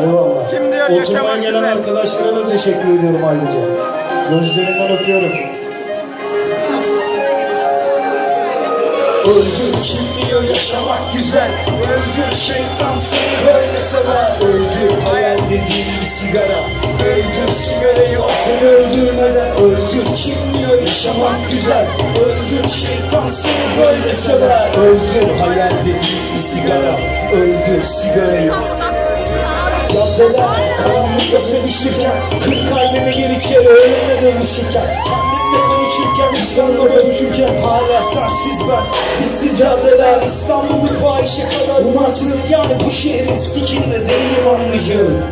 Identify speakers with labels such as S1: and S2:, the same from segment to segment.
S1: Eyvallah.
S2: Kim diyor
S1: Oturmaya gelen arkadaşlara da teşekkür ediyorum ayrıca. Gözlerinden öpüyorum. Öldür kim diyor yaşamak güzel. Öldür şeytan seni böyle sever. Öldür hayal dediğin bir sigara. Öldür sigarayı o seni öldürmeden. Öldür kim diyor yaşamak güzel. Öldür şeytan seni böyle sever. Öldür hayal dediğin bir sigara. Öldür sigarayı Caddeler karanlıkta sevişirken Kırk kalbime gir içeri ölümle dövüşürken Kendimle konuşurken İslam'la dövüşürken Hala sensiz ben Dizsiz caddeler İstanbul'u fahişe kadar umarsız. Yani bu şehrin sikinde değilim anlayacağım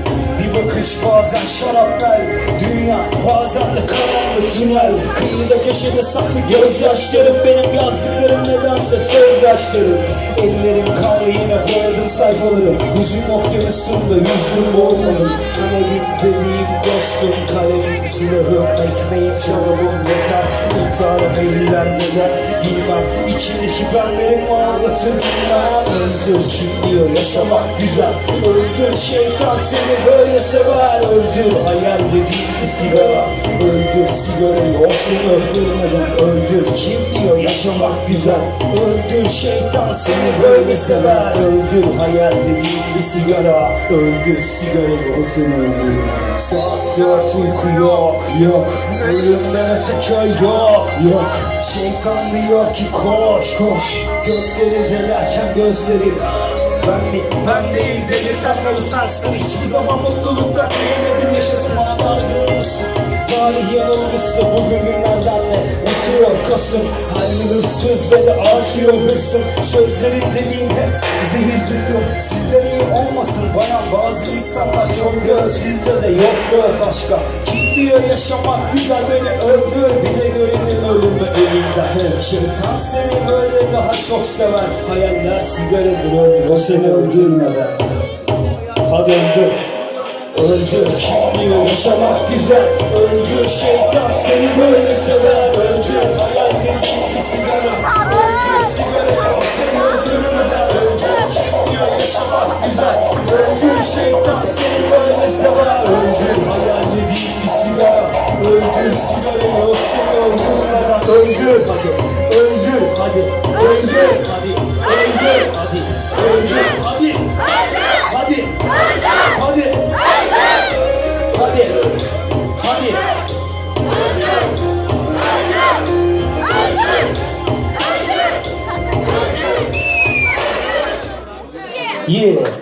S1: bir bakış bazen şaraplar Dünya bazen de karanlık tünel. Kıyıda köşede saklı gözyaşlarım. Benim yazdıklarım nedense sözyaşlarım. Ellerim kanlı yine boyadım sayfaları Hüzün okyanusunda yüzdüm boğulmadım. Kalemim dediğim dostum Kalemim silahım ekmeğim çorabım yeter. İntihara meyiller neden bilmem. İçindeki benlerim ağlatır bilmem. Öldür kim diyor yaşamak güzel. Öldür şeytan seni böyle sever. Öldür hayal dediğin sigara. Öldür sigarayı o seni öldürmeden Öldür kim diyor yaşamak güzel. Öldür şeytan seni böyle sever. Öldür hayal dediğin bir sigara. Öldür sigarayı o seni öldürür Saat dört uyku yok yok Ölümden öte köy yok yok Şeytan diyor ki koş koş Gökleri delerken gözleri ben mi? Ben değil delirtenler utansın Hiçbir zaman mutluluktan yemedim yaşasın bana dargın mısın? Tarih ne? Bitiyor Kasım. Halin hırsız ve de artıyor hırsım. Sözlerin dediğin hep zehir zıkkım Sizden iyi olmasın? Bayan bazı insanlar çok gör. Sizde de yok göğe taşka Kim diyor yaşamak? Güzel beni öldür. Bir de görelim ölümü elinden Şeytan seni böyle daha çok sever. Hayaller sigaradır öldür o seni öldürmeden. Hadi öldür. Öldür. Kim diyor yaşamak güzel? Öldür. Şeytan seni böyle sever Öldür sigara seni öldürmeden Öldür kim diyor yaşamak güzel Öldür şeytan seni böyle sever Öldür hayal dediğin bir sigara Öldür sigarayı o seni öldürmeden Öldür hadi Öldür hadi Öldür hadi Öldür hadi Öldür Yeah